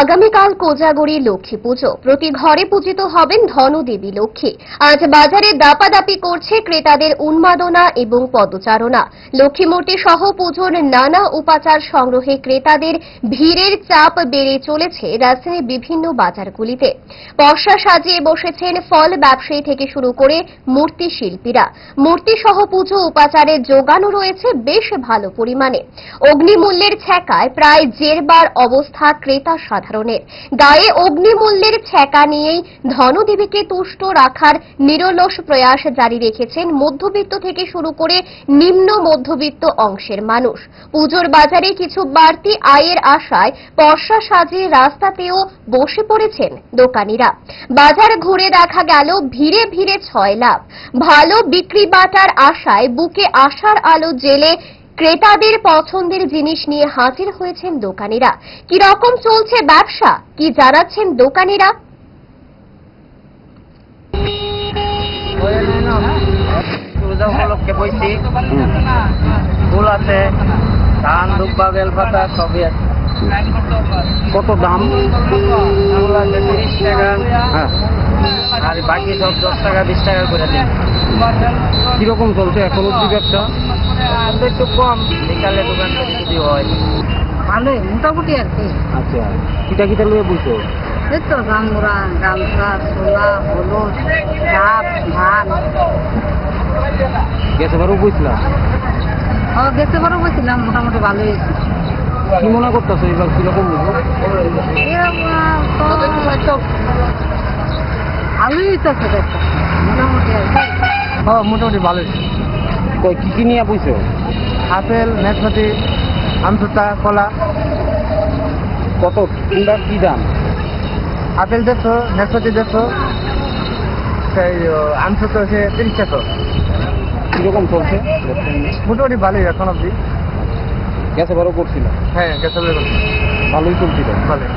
আগামীকাল কোজাগরী লক্ষ্মী পুজো। প্রতি ঘরে পূজিত হবেন ধনদেবী লক্ষ্মী। আজ বাজারে দাপাদাপি করছে ক্রেতাদের উন্মাদনা এবং পদচারণা। লক্ষ্মী মূর্তি সহ পুজোর নানা উপাচার সংগ্রহে ক্রেতাদের ভিড়ের চাপ বেড়ে চলেছে রাজধানীর বিভিন্ন বাজারগুলিতে। বর্ষা সাজিয়ে বসেছেন ফল ব্যবসায়ী থেকে শুরু করে মূর্তি শিল্পীরা। মূর্তি সহ পুজো উপাচারের যোগানও রয়েছে বেশ ভালো পরিমাণে। অগ্নিমূল্যের ছ্যাঁকায় প্রায় জেরবার অবস্থা ক্রেতা সাধারণের। গায়ে অগ্নিমূল্যের ছ্যাঁকা নিয়েই ধনদেবীকে তুষ্ট রাখার নিরলস প্রয়াস জারি রেখেছেন মধ্যবিত্ত থেকে শুরু করে নিম্ন মধ্যবিত্ত অংশের মানুষ। পুজোর বাজারে কিছু বাড়তি আয়ের আশায় বর্ষা সাজিয়ে রাস্তাতেও বসে পড়েছেন দোকানিরা। বাজার ঘুরে দেখা গেল ভিড়ে ভিড়ে ছয় লাভ। ভালো বিক্রি বাটার আশায় বুকে আশার আলো জেলে ক্রেতাদের পছন্দের জিনিস নিয়ে হাজির হয়েছেন দোকানিরা। কি রকম চলছে ব্যবসা? কি জানাচ্ছেন দোকানিরা? উপলক্ষে বইছি ফুল আছে ধান দুব্বা বেলপাতা সবই আছে। কত দাম? ফুল আছে তিরিশ টাকা। হ্যাঁ। আর বাকি সব দশ টাকা বিশ টাকা করে দিন। কীরকম চলছে এখন অব্দি ব্যবসা? একটু কম। বিকালে দোকান যদি হয়। ভালোই মোটামুটি আর কি। আচ্ছা কিটা কিটা লয়ে বইছো? এই তো গামুরা গামছা ছোলা হলুদ ডাব ধান। গেছে বারও বইছিলাম ও দেখতে পারো বলছিলাম মোটামুটি ভালোই। কি মনে করতেছো এবার কীরকম তো ভালোই হইতেছে মোটামুটি হ্যাঁ মোটামুটি ভালোই। কই কি কি নিয়ে বইছো? আপেল নাশপাতি আমসুতা কলা। কত? কোনটার কি দাম? আপেল দেড়শো নাশপাতি দেড়শো সেই আমসুতা হচ্ছে তিরিশ টাকা। কীরকম চলছে? মোটামুটি ভালোই এখন অব্দি গেছে বারও করছিল হ্যাঁ গেছে ভালোই চলছিল। ভালোই।